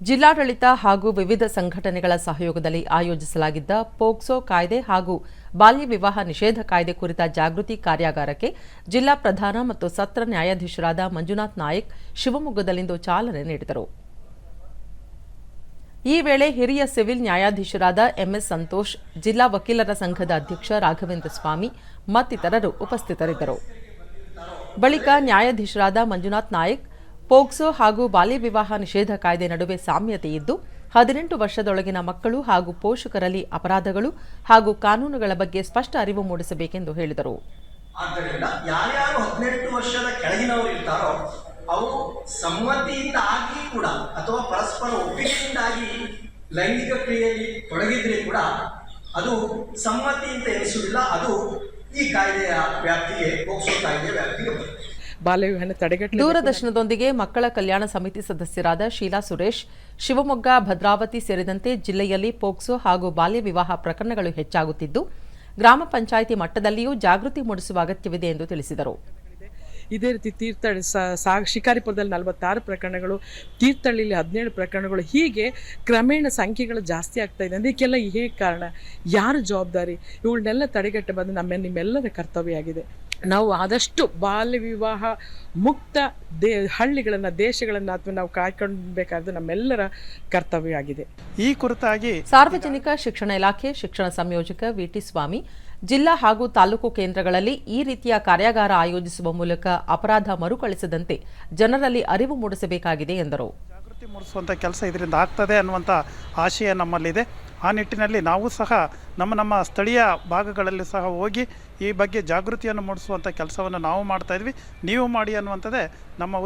ಜಿಲ್ಲಾಡಳಿತ ಹಾಗೂ ವಿವಿಧ ಸಂಘಟನೆಗಳ ಸಹಯೋಗದಲ್ಲಿ ಆಯೋಜಿಸಲಾಗಿದ್ದ ಪೋಕ್ಸೋ ಕಾಯ್ದೆ ಹಾಗೂ ಬಾಲ್ಯ ವಿವಾಹ ನಿಷೇಧ ಕಾಯ್ದೆ ಕುರಿತ ಜಾಗೃತಿ ಕಾರ್ಯಾಗಾರಕ್ಕೆ ಜಿಲ್ಲಾ ಪ್ರಧಾನ ಮತ್ತು ಸತ್ರ ನ್ಯಾಯಾಧೀಶರಾದ ಮಂಜುನಾಥ್ ನಾಯಕ್ ಶಿವಮೊಗ್ಗದಲ್ಲಿಂದು ಚಾಲನೆ ನೀಡಿದರು. ಈ ವೇಳೆ ಹಿರಿಯ ಸಿವಿಲ್ ನ್ಯಾಯಾಧೀಶರಾದ ಎಂಎಸ್ ಸಂತೋಷ್, ಜಿಲ್ಲಾ ವಕೀಲರ ಸಂಘದ ಅಧ್ಯಕ್ಷ ರಾಘವೇಂದ್ರ ಸ್ವಾಮಿ ಮತ್ತಿತರರು ಉಪಸ್ಥಿತರಿದ್ದರು. ಬಳಿಕ ನ್ಯಾಯಾಧೀಶರಾದ ಮಂಜುನಾಥ್ ನಾಯಕ್ ಪೋಕ್ಸೋ ಹಾಗೂ ಬಾಲ್ಯ ವಿವಾಹ ನಿಷೇಧ ಕಾಯ್ದೆ ನಡುವೆ ಸಾಮ್ಯತೆ ಇದ್ದು, ಹದಿನೆಂಟು ವರ್ಷದೊಳಗಿನ ಮಕ್ಕಳು ಹಾಗೂ ಪೋಷಕರಲ್ಲಿ ಅಪರಾಧಗಳು ಹಾಗೂ ಕಾನೂನುಗಳ ಬಗ್ಗೆ ಸ್ಪಷ್ಟ ಅರಿವು ಮೂಡಿಸಬೇಕೆಂದು ಹೇಳಿದರು. ಆದ್ದರಿಂದ ಯಾರ್ಯಾರು ಹದಿನೆಂಟು ವರ್ಷದ ಕೆಳಗಿನವರು ಇರ್ತಾರೋ, ಅವರು ಸಮ್ಮತಿಯಿಂದ ಆಗಿ ಕೂಡ ಅಥವಾ ಪರಸ್ಪರ ಒಪ್ಪಿಗೆಯಿಂದಾಗಿ ಲೈಂಗಿಕ ಕ್ರಿಯೆಯಲ್ಲಿ ತೊಡಗಿದ್ರೆ ಕೂಡ ಅದು ಸಮ್ಮತಿ ಅಂತ ಎನಿಸುವುದಿಲ್ಲ. ಅದು ಈ ಕಾಯ್ದೆಯ ವ್ಯಾಪ್ತಿಗೆ, ಪೋಕ್ಸೋ ಕಾಯ್ದೆಯ ವ್ಯಾಪ್ತಿಗೆ ಬಾಲ್ಯ ವಿವಾಹನ ತಡೆಗಟ್ಟಲು ದೂರದರ್ಶನದೊಂದಿಗೆ ಮಕ್ಕಳ ಕಲ್ಯಾಣ ಸಮಿತಿ ಸದಸ್ಯರಾದ ಶೀಲಾ ಸುರೇಶ್ ಶಿವಮೊಗ್ಗ ಭದ್ರಾವತಿ ಸೇರಿದಂತೆ ಜಿಲ್ಲೆಯಲ್ಲಿ ಪೋಕ್ಸೊ ಹಾಗೂ ಬಾಲ್ಯ ವಿವಾಹ ಪ್ರಕರಣಗಳು ಹೆಚ್ಚಾಗುತ್ತಿದ್ದು ಗ್ರಾಮ ಪಂಚಾಯಿತಿ ಮಟ್ಟದಲ್ಲಿಯೂ ಜಾಗೃತಿ ಮೂಡಿಸುವ ಅಗತ್ಯವಿದೆ ಎಂದು ತಿಳಿಸಿದರು. ಇದೇ ರೀತಿ ತೀರ್ಥಹಳ್ಳಿ ಸಾ ಶಿಕಾರಿಪುರದಲ್ಲಿ ನಲವತ್ತಾರು ಪ್ರಕರಣಗಳು ತೀರ್ಥಹಳ್ಳಿಯಲ್ಲಿ ಹದಿನೇಳು ಪ್ರಕರಣಗಳು ಹೀಗೆ ಕ್ರಮೇಣ ಸಂಖ್ಯೆಗಳು ಜಾಸ್ತಿ ಆಗ್ತಾ ಇದೆ. ಅದಕ್ಕೆಲ್ಲ ಹೇಗೆ ಕಾರಣ? ಯಾರು ಜವಾಬ್ದಾರಿ? ಇವುಗಳನ್ನೆಲ್ಲ ತಡೆಗಟ್ಟಬಂದು ನಮ್ಮ ನಿಮ್ಮೆಲ್ಲರ ಕರ್ತವ್ಯ ಆಗಿದೆ. ನಾವು ಆದಷ್ಟು ಬಾಲ್ಯ ವಿವಾಹ ಮುಕ್ತ ದೇ ಹಳ್ಳಿಗಳನ್ನು ದೇಶಗಳನ್ನು ಅಥವಾ ನಾವು ಕಾಯ್ಕೊಳ್ಬೇಕಾದ್ದು ನಮ್ಮೆಲ್ಲರ ಕರ್ತವ್ಯ ಆಗಿದೆ ಈ ಕುರಿತಾಗಿ ಸಾರ್ವಜನಿಕ ಶಿಕ್ಷಣ ಇಲಾಖೆ ಶಿಕ್ಷಣ ಸಂಯೋಜಕ ವಿಟಿ ಸ್ವಾಮಿ ಜಿಲ್ಲಾ ಹಾಗೂ ತಾಲೂಕು ಕೇಂದ್ರಗಳಲ್ಲಿ ಈ ರೀತಿಯ ಕಾರ್ಯಾಗಾರ ಆಯೋಜಿಸುವ ಮೂಲಕ ಅಪರಾಧ ಮರುಕಳಿಸದಂತೆ ಜನರಲ್ಲಿ ಅರಿವು ಮೂಡಿಸಬೇಕಾಗಿದೆ ಎಂದರು. ಜಾಗೃತಿ ಮೂಡಿಸುವಂಥ ಕೆಲಸ ಇದರಿಂದ ಆಗ್ತದೆ ಅನ್ನುವಂಥ ಆಶಯ ನಮ್ಮಲ್ಲಿದೆ. ಆ ನಿಟ್ಟಿನಲ್ಲಿ ನಾವು ಸಹ ನಮ್ಮ ನಮ್ಮ ಸ್ಥಳೀಯ ಭಾಗಗಳಲ್ಲಿ ಸಹ ಹೋಗಿ ಈ ಬಗ್ಗೆ ಜಾಗೃತಿಯನ್ನು ಮೂಡಿಸುವಂಥ ಕೆಲಸವನ್ನು ನಾವು ಮಾಡ್ತಾಯಿದ್ವಿ ನೀವು ಮಾಡಿ ಅನ್ನುವಂಥದ್ದೇ ನಮ್ಮ